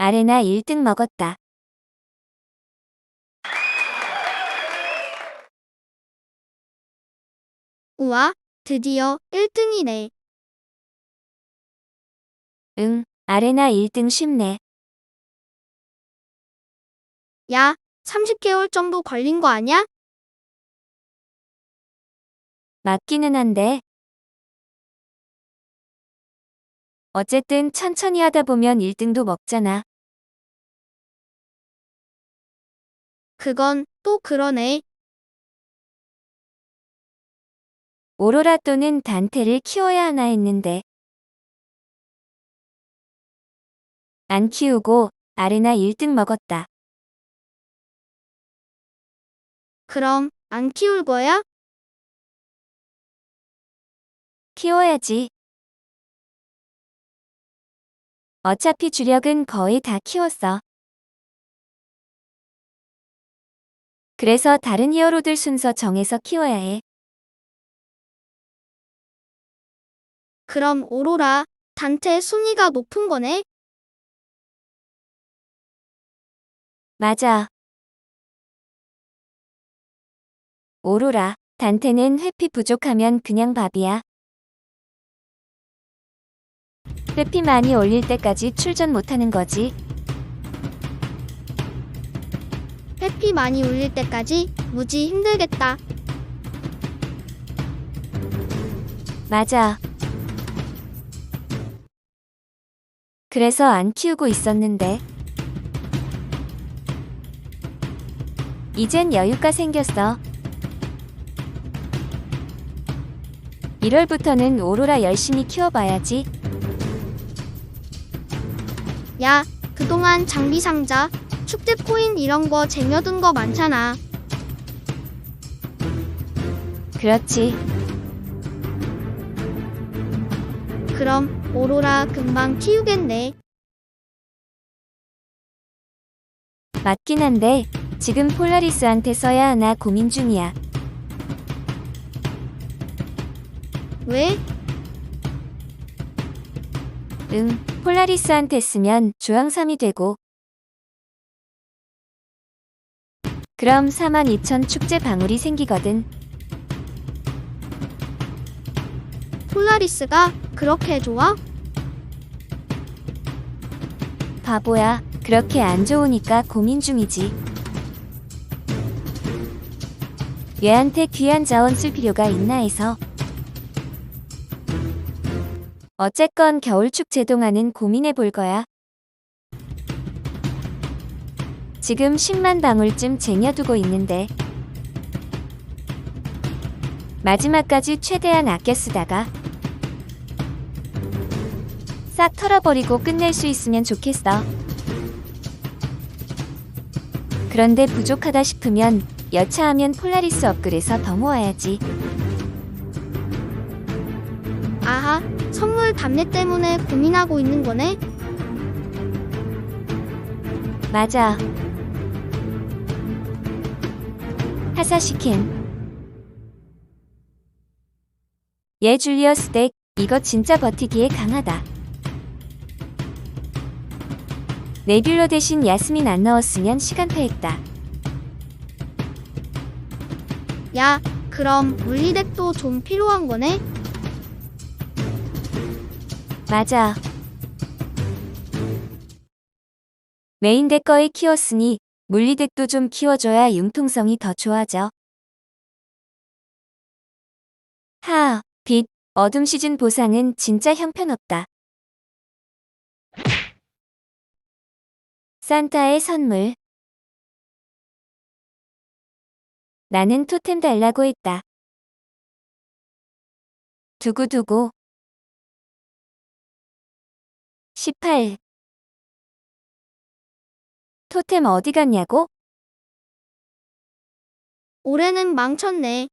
아레나 1등 먹었다. 우와, 드디어 1등이네. 응, 아레나 1등 쉽네. 야, 30개월 정도 걸린 거 아냐? 맞기는 한데. 어쨌든 천천히 하다 보면 1등도 먹잖아. 그건 또 그러네. 오로라 또는 단테를 키워야 하나 했는데. 안 키우고 아레나 1등 먹었다. 그럼 안 키울 거야? 키워야지. 어차피 주력은 거의 다 키웠어. 그래서 다른 히어로들 순서 정해서 키워야 해. 그럼 오로라, 단테 순위가 높은 거네? 맞아. 오로라, 단테는 회피 부족하면 그냥 밥이야. 회피 많이 올릴 때까지 출전 못하는 거지. 회피 많이 올릴 때까지 무지 힘들겠다. 맞아. 그래서 안 키우고 있었는데. 이젠 여유가 생겼어. 1월부터는 오로라 열심히 키워봐야지. 야, 그동안 장비 상자, 축제 코인 이런 거 쟁여둔 거 많잖아. 그렇지. 그럼 오로라 금방 키우겠네. 맞긴 한데, 지금 폴라리스한테 써야 하나 고민 중이야. 왜? 응, 폴라리스한테 쓰면 3이 되고. 그럼 42,000 축제 방울이 생기거든. 폴라리스가 그렇게 좋아? 바보야. 그렇게 안 좋으니까 고민 중이지. 얘한테 귀한 자원 쓸 필요가 있나 해서. 어쨌건 겨울 축제 동안은 고민해 볼 거야. 지금 10만 방울쯤 쟁여두고 있는데. 마지막까지 최대한 아껴 쓰다가 싹 털어버리고 끝낼 수 있으면 좋겠어. 그런데 부족하다 싶으면 여차하면 폴라리스 업글에서 더 모아야지. 선물 답례 때문에 고민하고 있는 거네? 맞아. 하사시켄. 얘 줄리어스 덱, 이거 진짜 버티기에 강하다. 네뷸러 대신 야스민 안 넣었으면 시간패했다. 야, 그럼 물리덱도 좀 필요한 거네? 맞아. 메인 덱 거의 키웠으니 물리 덱도 좀 키워줘야 융통성이 더 좋아져. 하, 빛, 어둠 시즌 보상은 진짜 형편없다. 산타의 선물. 나는 토템 달라고 했다. 두구두구. 18. 토템 어디 갔냐고? 올해는 망쳤네.